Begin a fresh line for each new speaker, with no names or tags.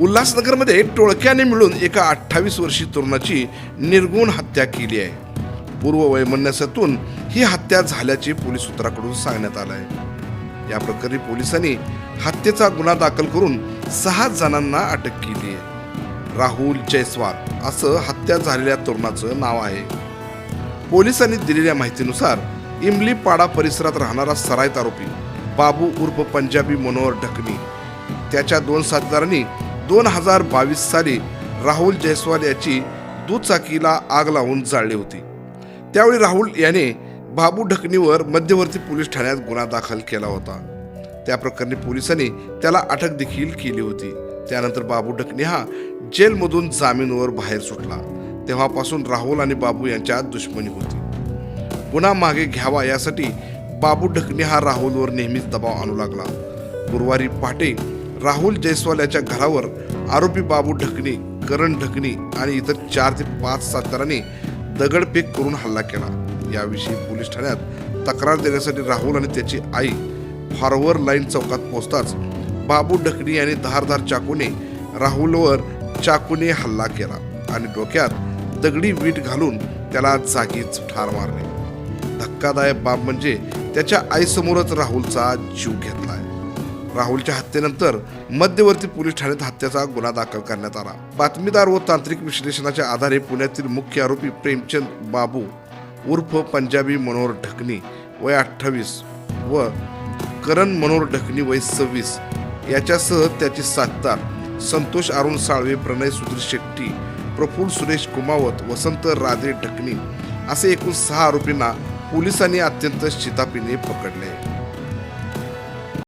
उल्हासनगरमध्ये टोळक्याने मिळून एका अठ्ठावीस वर्षी तरुणाची निर्गुण हत्या केली आहे. पूर्व वैमनस्यातून ही हत्या झाल्याचे पोलीस सूत्राकडून सांगण्यात आलं आहे. या प्रकरणी पोलिसांनी हत्येचा गुन्हा दाखल करून सहा जणांना अटक केली आहे. राहुल जयस्वाल असं हत्या झालेल्या तरुणाचं नाव आहे. पोलिसांनी दिलेल्या माहितीनुसार इमलीपाडा परिसरात राहणारा सराईत आरोपी बाबू उर्फ पंजाबी मनोहर ढकनी त्याच्या दोन साथीदारांनी दोन हजार बावीस साली राहुल जयस्वाल याची दुचाकीला आग लावून जाळली होती. त्यावेळी राहुल याने बाबू ढकनीवर मध्यवर्ती पोलीस ठाण्यात गुन्हा दाखल केला होता. त्या प्रकरणी पोलिसांनी त्याला अटक देखील केली होती. त्यानंतर बाबू ढकणी हा जेलमधून जामीनवर बाहेर सुटला. तेव्हापासून राहुल आणि बाबू यांच्यात दुश्मनी होती. गुन्हा मागे घ्यावा यासाठी बाबू ढकणे हा राहुलवर नेहमीच दबाव आणू लागला. गुरुवारी पहाटे राहुल जयस्वाल याच्या घरावर आरोपी बाबू ढकणे करण ढकणी आणि इतर चार ते पाच सातरांनी दगडफेक करून हल्ला केला. याविषयी पोलीस ठाण्यात तक्रार देण्यासाठी राहुल आणि त्याची आई फॉरवर लाईन चौकात पोहोचताच बाबू ढकणी यांनी धारधार चाकूने राहुलवर चाकूने हल्ला केला आणि डोक्यात दगडी वीट घालून त्याला जागीच ठार मारले. धक्कादायक बाब म्हणजे त्याच्या आईसमोरच राहुलचा जीव घेतलाय. राहुलच्या हत्येनंतर मध्यवर्ती पोलीस ठाण्यात हत्येचा गुन्हा दाखल करण्यात आला. बातमीदार व तांत्रिक विश्लेषणाच्या आधारे पुण्यातील मुख्य आरोपी प्रेमचंद बाबू उर्फ पंजाबी मनोहर ढकनी वय अठ्ठावीस व करण मनोहर ढकनी वय सव्वीस याच्यासह त्याचे साथदार संतोष अरुण साळवे प्रणय सुधीर शेट्टी प्रफुल्ल सुरेश कुमावत वसंत राजे ढकणी असे एकूण सहा आरोपींना पोलिसांनी अत्यंत शितापीने पकडले.